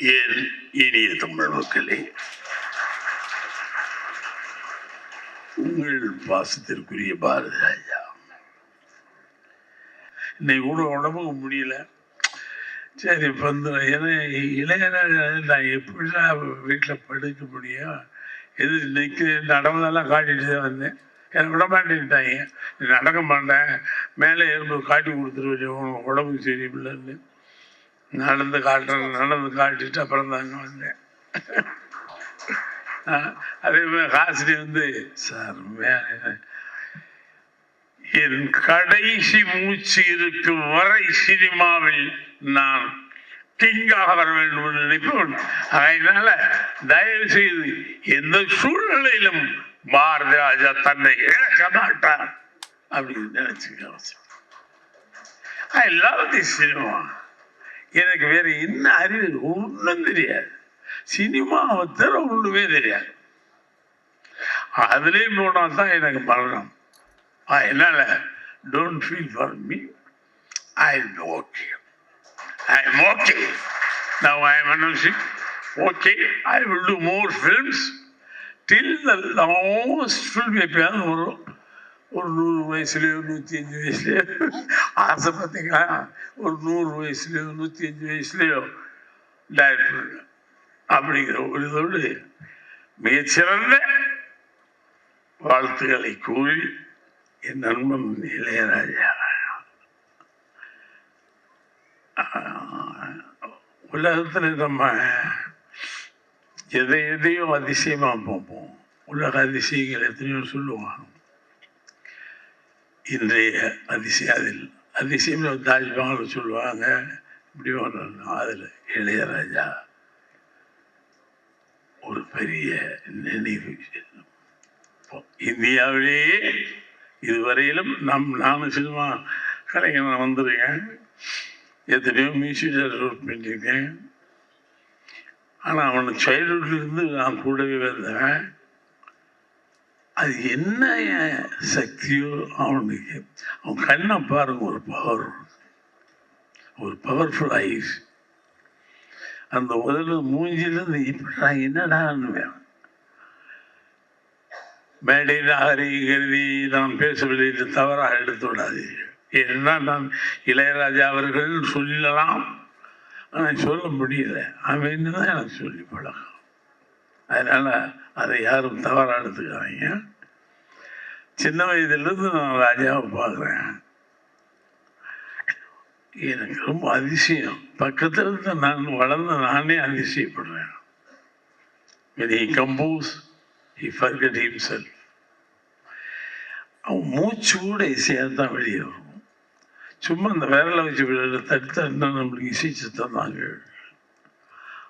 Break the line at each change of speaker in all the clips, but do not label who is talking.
ஏன் இனிய தமிழ் மக்களே உங்கள் பாசத்திற்குரிய பாரதி ராஜா இன்னைக்கு கூட உடம்புக்கு முடியல. சரி இப்போ வந்து ஏன்னா இளையராஜா நான் எப்படிலாம் வீட்டில் படுக்க முடியும்? எது இன்னைக்கு நடந்ததெல்லாம் காட்டிட்டு தான் வந்தேன். எனக்கு விட மாட்டேன்ட்டாங்க. நடக்க மாட்டேன். மேலே எறும்பு காட்டி கொடுத்துருவேன் உனக்கு உடம்புக்கு சரியில்லைன்னு. நடந்து காட்டுறேன் நடந்து காட்டிட்டு அப்புறம் தாங்க வந்தேன். அதே மாதிரி ஹாசினி வந்து சார் என் கடைசி மூச்சு இருக்கும் வரை சினிமாவில் நான் கிங்காக வர வேண்டும் என்று நினைப்போம் அதனால தயவு செய்து எந்த சூழ்நிலையிலும் பாரதி ராஜா தன்னை இழக்க மாட்டார். அப்படின்னு நினைச்சுக்க அவசியம் ஐ லவ் தி சினிமா எனக்கு வேற என்ன அறிவு ஒன்றும் தெரியாது. சினிமாவை தவிர ஒன்றுமே தெரியாது. அதுலேயும் போனால் தான் எனக்கு மரணம். என்னால்? Don't feel for me I am okay I am okay now I am announcing. Okay I will do more films till the last film எப்பயாவது வரும். ஒரு நூறு வயசுலேயோ நூற்றி அஞ்சு வயசுலேயோ. ஆசை பார்த்தீங்களா? ஒரு நூறு வயசுலேயோ நூற்றி அஞ்சு வயசுலேயோ டைரக்டர் அப்படிங்கிற ஒரு இதோடு மிகச்சிறந்த வாழ்த்துக்களை கூறி என் நண்பன் இளையராஜா. ஆஹ், நம்ம எதை எதையும் அதிசயமாக பார்ப்போம். உலக அதிசயங்கள் எத்தனையோ சொல்லுவாங்க. இன்றைய அதிசயம் அதில் அதிசயம் தாஜ்மஹால் சொல்லுவாங்க. இப்படி ஒன்று அதில் இளையராஜா ஒரு பெரிய நினைவு. இந்தியாவிலேயே இதுவரையிலும் நம் நானும் சினிமா கலைஞர் வந்திருக்கேன். எத்தனையோ மியூசிக் ஒர்க் பண்ணியிருக்கேன். ஆனால் அவனுக்கு சைல்ட்ஹுட்லேருந்து நான் கூடவே வந்தேன் அது என்ன சக்தியோ அவனுக்கு. அவன் கண்ணை பாருங்க ஒரு பவர் ஒரு பவர்ஃபுல் ஐஸ் அந்த முதல்ல மூஞ்சிலிருந்து இப்படா என்னடான்னு வேணும். மேடை நாகரி கருதி நான் பேசவில்லை என்று தவறாக எடுத்து ஏன்னா நான் இளையராஜா அவர்கள் சொல்லலாம். ஆனால் சொல்ல முடியல. அவன் தான் எனக்கு சொல்லி பழகம். அதனால் அதை யாரும் தவறாக எடுத்துக்காதீங்க. சின்ன வயதிலிருந்து நான் ராஜாவை பார்க்குறேன். எனக்கு ரொம்ப அதிசயம். பக்கத்தில் இருந்து நான் வளர்ந்த நானே அதிசயப்படுறேன். When he compose he forget himself. அவன் மூச்சு கூட இசையாக தான் வெளியே வரும். சும்மா அந்த விரலை வச்சு விளையாட தட்டு தட்டுனா நம்மளுக்கு இசை இசைச்சு ஆறு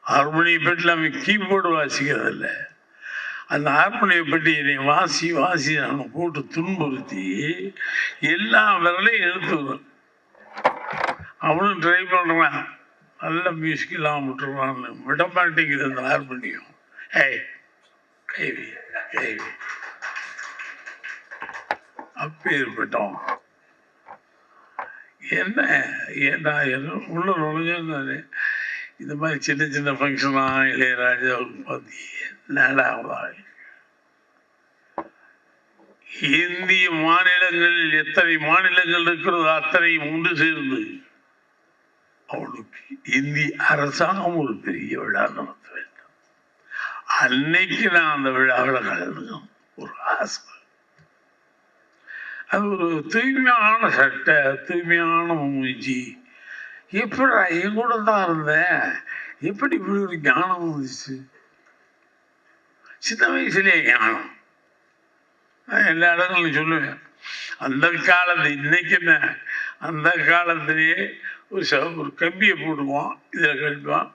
ஹார்மோனியை பெட்டில் அவன் கீபோர்டு வாசிக்கிறதில்லை. அந்த ஆப்பிளை பற்றி என்னை வாசி வாசி நான் போட்டு துன்புறுத்தி எல்லா விரலையும் எடுத்துக்கிறோம் அவனும் ட்ரை பண்ணுறான் நல்ல மியூசிக் இல்லாமல் விட்டுறான்னு. விட மாட்டேங்குது அந்த ஹார்மோனியம். ஏய் கைவி கைவி. அப்பேற்பட்டோம் என்ன? ஏன்னா என்ன? உள்ள நுழைஞ்சேன்னு இந்த மாதிரி சின்ன சின்ன ஃபங்க்ஷனாக இளையராஜாவுக்கு பார்த்து என்னடா இந்திய மாநிலங்களில் எத்தனை மாநிலங்கள் இருக்கிறதோ அத்தனையும் ஒன்று சேர்ந்து அவளுக்கு இந்திய அரசாங்கம் ஒரு பெரிய விழா நடத்த வேண்டும் அன்னைக்கு நான் அந்த விழாவில் கலந்துக்கணும் ஒரு ஆசை அது ஒரு தூய்மையான சட்டை தூய்மையான மூஞ்சி எப்படா என் கூட தான் இருந்தேன் எப்படி இப்படி ஒரு ஞானம் வந்துச்சு. சின்ன வயசுலேயே ஞானம். எல்லா இடங்களும் சொல்லுவேன். அந்த காலத்து இன்னைக்கு அந்த காலத்திலேயே ஒரு ச ஒரு கம்பியை போட்டுவோம் இதில் கட்டுவோம்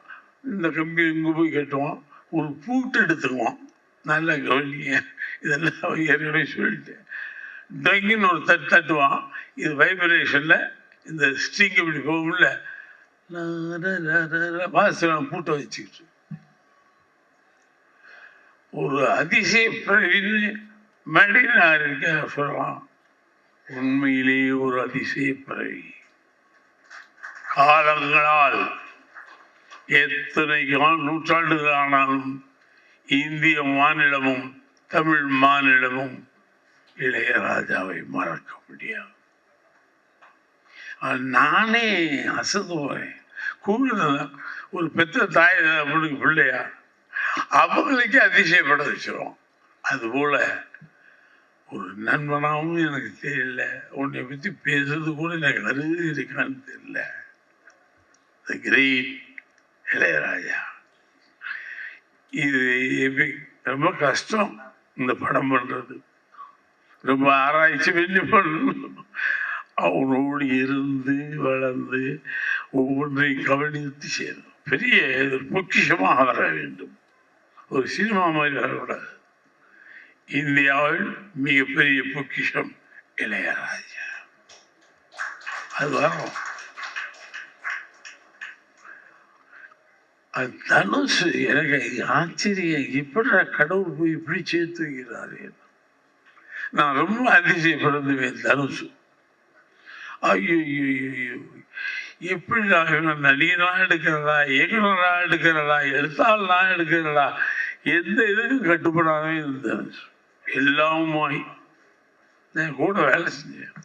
இந்த கம்பி இங்கே போய் கட்டுவோம் ஒரு பூட்டு எடுத்துக்குவோம் நல்லா கவனிங்க. இதெல்லாம் ஏற்கனவே சொல்லிட்டு டொங்கின்னு ஒரு தட்டு தட்டுவான். இது வைப்ரேஷனில் இந்த ஸ்ட்ரிங் இப்படி போகும்ல வாசலாம் பூட்ட வச்சுக்கிட்டு. ஒரு அதிசய பிரவின்னு மடினார் இருக்க சொல்லலாம் உண்மையிலேயே ஒரு அதிசய பிறவி காலங்களால் எத்தனை நூற்றாண்டுகள் ஆனாலும் இந்திய மாநிலமும் தமிழ் மாநிலமும் இளையராஜாவை மறக்க முடியாது. நானே அசந்து போகிறேன் கூட ஒரு பெத்த தாய் அவனுக்கு பிள்ளையா? அவங்களுக்கே அதிசயப்பட வச்சிடும் அதுபோல் ஒரு நண்பனாகவும் எனக்கு தெரியல உன்னை பற்றி பேசுறது கூட எனக்கு வருது இருக்கான்னு தெரியல. The great Ilaiyaraaja. இது எப்படி ரொம்ப கஷ்டம் இந்த படம் பண்ணுறது ரொம்ப ஆராய்ச்சி பண்ணி பண்ணணும். அவரோடு இருந்து வளர்ந்து ஒவ்வொன்றையும் கவனித்து செய்யணும் பெரிய பொக்கிஷமாக வர வேண்டும். ஒரு சினிமா மாதிரி வரக்கூடாது. இந்தியாவில் மிகப்பெரிய பொக்கிஷம் இளையராஜா. அது வரும் அது தனுசு எனக்கு ஆச்சரியம். இப்படி கடவுள் போய் இப்படி சேர்த்து வைக்கிறாரு. நான் ரொம்ப அதிசயப்படுத்துவேன் தனுசு. ஐயோ எப்படி நான் நடிகனா எடுக்கிறதா இயக்குனரா எடுக்கிறதா எழுத்தாளனா எடுக்கிறதா எந்த இதுக்கும் கட்டுப்படாமே இருந்தேன் எல்லாமாய் நான் கூட வேலை செஞ்சேன்.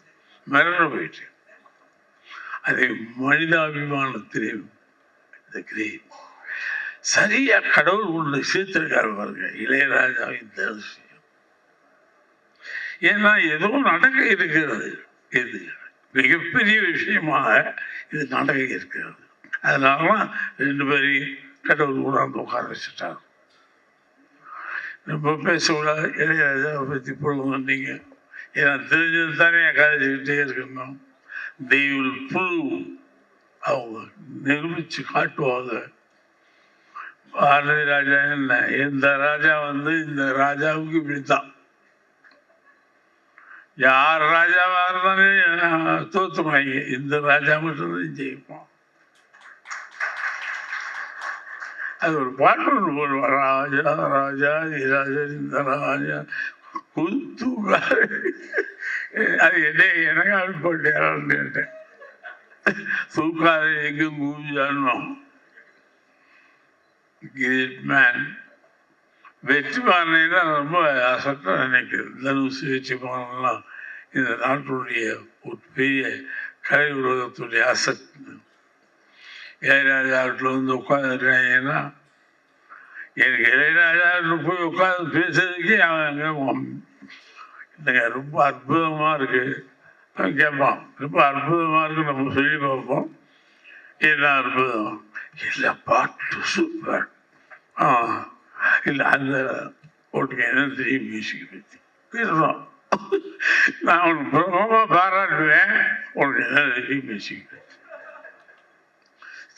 மிரண்டு போயிட்டேன். அதே மனிதாபிமானத்திலே இந்த கிரேட் சரியா கடவுள் ஒன்று சேர்த்திருக்காரு பாருங்க இளையராஜாவின் தரிசனம். ஏன்னா ஏதோ நடக்க இருக்கிறது எது? மிகப்பெரிய விஷயமாக இது நடக்க இருக்கிறது. அதனால ரெண்டு பேரையும் கடவுள் உணர்ந்து உட்கார வச்சுட்டாங்க. ரொம்ப பேசக்கூடாது. இளையராஜாவை பற்றி பொழுது நீங்க. ஏன்னா தெரிஞ்சது தானே கதைச்சிக்கிட்டே இருக்கணும். தெய்வல் புழு அவங்க நிரூபித்து காட்டுவாங்க. பாரதி ராஜா என்ன? இந்த ராஜா வந்து இந்த ராஜாவுக்கு இப்படித்தான். யார் ராஜாவாக இருந்தாலும் தோத்துருவாங்க இந்த ராஜா மட்டும்தான் ஜெயிப்போம். அது ஒரு பாட்டு ஒன்று போடுவோம் ராஜா ராஜா ராஜா இந்த ராஜா. குத்துக்காரு அது என்ன எனக்கு அப்படி போட்டேன் கேட்டேன். தூக்காது எங்கும் கூஞ்சானோம் கிரேட் மேன் வெற்றிமாறனா ரொம்ப அசட்டம் நினைக்கிறது தனுசு வெற்றிமாறன்லாம் இந்த நாட்டுடைய ஒரு பெரிய கலை உலகத்துடைய அசட். இளையராஜா வீட்டில் வந்து உட்காந்துருக்காங்கன்னா எனக்கு இளையராஜா போய் உட்காந்து பேசுறதுக்கே அவன் அங்கே இல்லைங்க ரொம்ப அற்புதமாக இருக்கு. அவன் கேட்பான் ரொம்ப அற்புதமாக இருக்கு நம்ம சொல்லி பார்ப்போம். என்ன அற்புதம்? இல்லை பாட்டு சூப்பர் ஆ. இல்லை அந்த ஓட்டுக்கு என்ன தெரியும் மியூசிக் பற்றி பேசுகிறோம் நான் உனக்கு பிரபலமாக பாராட்டுவேன் உனக்கு என்ன தெரியும் மியூசிக் பற்றி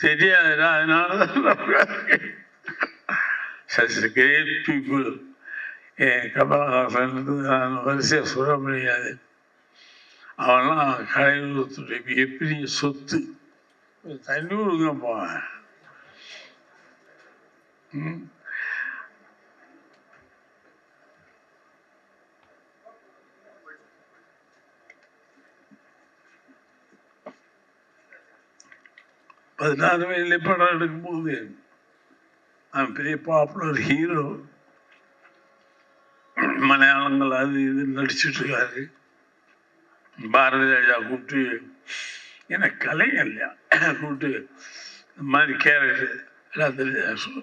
தெரியாதுடா அதனால தான் சச் கிரேட் பீப்புள் என் கமலஹாசன் நான் வரிசையாக சொல்ல முடியாது. அவன்லாம் கலைஞர்களுடைய மிகப்பெரிய சொத்து. தண்ணி விடுங்க போவேன் ம். பதினாறு வயதில் படம் எடுக்கும்போது அவன் பெரிய பாப்புலர் ஹீரோ மலையாளங்கள் அது இது நடிச்சிட்டு இருக்காரு பாரதி ராஜா கூப்பிட்டு ஏன்னா கலைஞர் இல்லையா? கூப்பிட்டு இந்த மாதிரி கேரக்டர் எல்லாத்தையும் சொல்லு.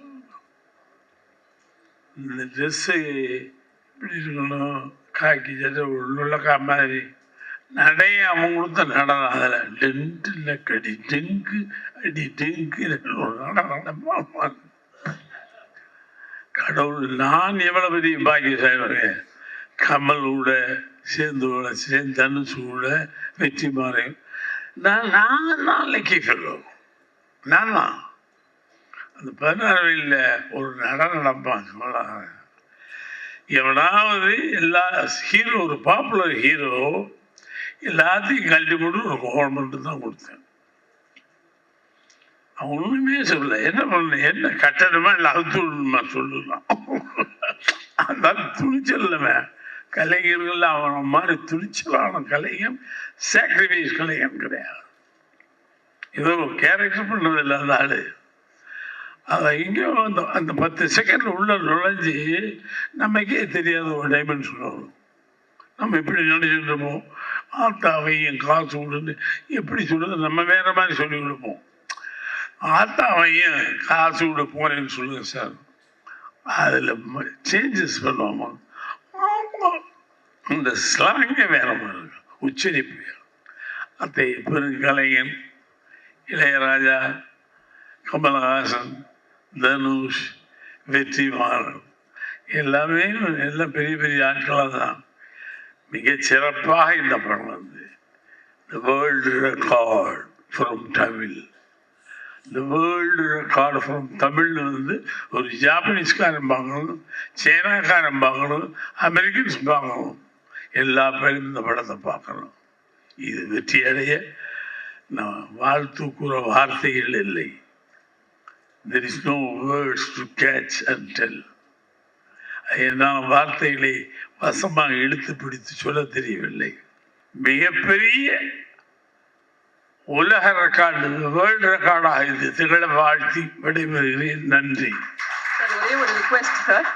இந்த ட்ரெஸ்ஸு இப்படி இருக்கணும்? காக்கி சட்டை உள்ளக்கா மாதிரி. நடைய அவங்களுக்கு கொடுத்த நடனம் அதில் டென்ட்டில் கடி டெங்கு அடி டெங்கு நடனம் கடவுள் நான் எவ்வளவு பெரிய பாக்கியசாலி கமலோட சேர்ந்து சேர்ந்து தனுசூட வெற்றி மாறேன். நான் நான் நாளைக்கு சொல்லுவோம். நான் தான். அந்த பதினாறு ஒரு நடனம் நடப்பான் கமலஹாசன். எவனாவது எல்லா ஹீரோ ஒரு பாப்புலர் ஹீரோ எல்லாத்தையும் கல்வி கொண்டு ஒரு கவர்மெண்ட் தான் கொடுத்தேன். அவன் ஒண்ணுமே சொல்லல. என்ன பண்ண என்ன கட்டணமா? இல்லை அழுத்துமா சொல்லலாம். அந்த துணிச்சல்லவன் கலைஞர்கள் அவன மாதிரி துணிச்சலான கலைஞன் சாக்ரிஃபைஸ் கலைஞன் கிடையாது. ஏதோ கேரக்டர் பண்ணது இல்லாத ஆளு. அதை எங்கேயோ அந்த அந்த பத்து செகண்ட் உள்ள நுழைஞ்சு நமக்கே தெரியாத ஒரு டைமென்ஷன் வரும். நம்ம எப்படி நினைச்சிருந்தோமோ ஆத்தாவை ஆத்தாவையும் காசு விடுன்னு எப்படி சொல்லுது நம்ம வேற மாதிரி சொல்லி கொடுப்போம். ஆத்தாவையும் காசு விட போறேன்னு சொல்லுங்க சார். அதில் சேஞ்சஸ் பண்ணுவோமா? ஆமாம் இந்த ஸ்லாங்கே வேற மாதிரி இருக்கு. உச்சரிப்பு. அத்தை பெருங்கலைஞன் இளையராஜா கமலஹாசன் தனுஷ் வெற்றிமாறன். எல்லாமே எல்லாம் பெரிய பெரிய ஆட்களாக தான் மிக சிறப்பாக இந்த படம் வந்து. The world record from Tamil the world record from தமிழ்னு வந்து ஒரு ஜாப்பனீஸ்காரன் பார்க்கணும் சைனாக்காரன் பார்க்கணும் அமெரிக்கன்ஸ் பார்க்கணும் எல்லா பேரும் இந்த படத்தை பார்க்கணும். இது வெற்றி அடைய நான் வாழ்த்து கூற வார்த்தைகள் இல்லை. There is no words to catch and tell என்னால் வார்த்தைகளை வசமாக இழுத்து பிடித்து சொல்ல தெரியவில்லை. மிகப்பெரிய உலக ரெக்கார்டு வேர்ல்டு ரெக்கார்டாக இது திகழ வாழ்த்தி விடைபெறுகிறேன். நன்றி.
சார் ஒரே ஒரு ரிக்வெஸ்ட் சார்.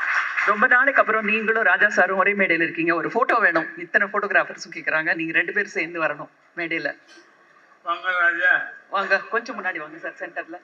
ரொம்ப நாளைக்கு அப்புறம் நீங்களும் ராஜா சாரும் ஒரே மேடையில் இருக்கீங்க. ஒரு போட்டோ வேணும். இத்தனை போட்டோகிராஃபர்ஸும் கேட்குறாங்க நீங்க ரெண்டு பேரும் சேர்ந்து வரணும் மேடையில.
வாங்க ராஜா.
வாங்க கொஞ்சம் முன்னாடி வாங்க சார் சென்டர்ல